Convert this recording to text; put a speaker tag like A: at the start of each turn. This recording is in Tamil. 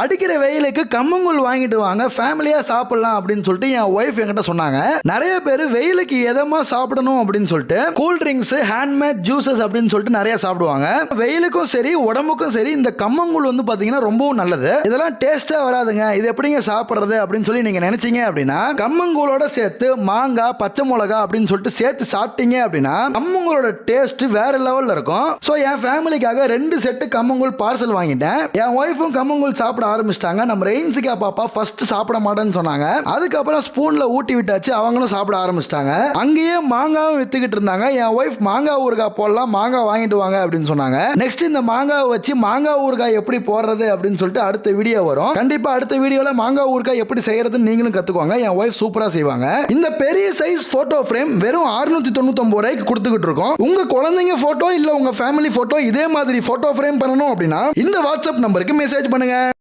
A: அடிக்கிற வெயிலுக்கு கம்மங்கூழ் வாங்கிட்டு வாங்க ஃபேமிலியாக சாப்பிடலாம் அப்படின்னு சொல்லிட்டு என் ஒய்ஃப் என்கிட்ட சொன்னாங்க. நிறைய பேர் வெயிலுக்கு எதமா சாப்பிடணும் அப்படின்னு சொல்லிட்டு கூல் ட்ரிங்க்ஸ் ஹேண்ட்மேட் ஜூசஸ் அப்படின்னு சொல்லிட்டு நிறைய சாப்பிடுவாங்க. வெயிலுக்கும் சரி உடம்புக்கும் சரி இந்த கம்மங்கூழ் வந்து பார்த்தீங்கன்னா ரொம்பவும் நல்லது. இதெல்லாம் டேஸ்ட்டாக வராதுங்க. இது எப்படிங்க சாப்பிட்றது அப்படின்னு சொல்லி நீங்கள் நினச்சிங்க அப்படின்னா கம்மங்கூழோட சேர்த்து மாங்காய் பச்சை மிளகா அப்படின்னு சொல்லிட்டு சேர்த்து சாப்பிட்டீங்க அப்படின்னா கம்மங்கூழோட டேஸ்ட் வேற லெவலில் இருக்கும். ஸோ என் ஃபேமிலிக்காக ரெண்டு செட்டு கம்மங்கூழ் பார்சல் வாங்கிட்டேன். என் ஒய்ஃபும் கம்மங்கூழ் சாப்பிட ஆரம்பிச்சிட்டாங்க. நம்ம ரெயின்சிகா பாப்பா ஃபர்ஸ்ட் சாப்பிட மாட்டேன்னு சொன்னாங்க. அதுக்கப்புறம் ஸ்பூன்ல ஊட்டி விட்டாச்சு அவங்களும் சாப்பிட ஆரம்பிச்சிட்டாங்க. அங்கேயே மாங்காவும் வித்துக்கிட்டு இருந்தாங்க. என் ஒய்ஃப் மாங்காய் ஊறுகாய் போடலாம் மாங்காய் வாங்கிட்டு வாங்க அப்படின்னு சொன்னாங்க. நெக்ஸ்ட் இந்த மாங்காவை வச்சு மாங்காய் ஊறுகாய் எப்படி போடுறது அப்படின்னு சொல்லிட்டு அடுத்த வீடியோ வரும். கண்டிப்பா அடுத்த வீடியோல மாங்காய் ஊறுகாய் எப்படி செய்யறதுன்னு நீங்களும் கத்துக்கோங்க. என் ஒய்ஃப் சூப்பரா செய்வாங்க. இந்த பெரிய சைஸ் போட்டோ ஃப்ரேம் வெறும் 699 தொண்ணூத்தொன்பது ரூபாய்க்கு கொடுத்துக்கிட்டு இருக்கோம். உங்க குழந்தைங்க போட்டோ இல்ல உங்க ஃபேமிலி போட்டோ இதே மாதிரி போட்டோ ஃப்ரேம் பண்ணணும் அப்படின்னா இந்த வாட்ஸ்அப் நம்பருக்கு மெசேஜ் பண்ணுங்க.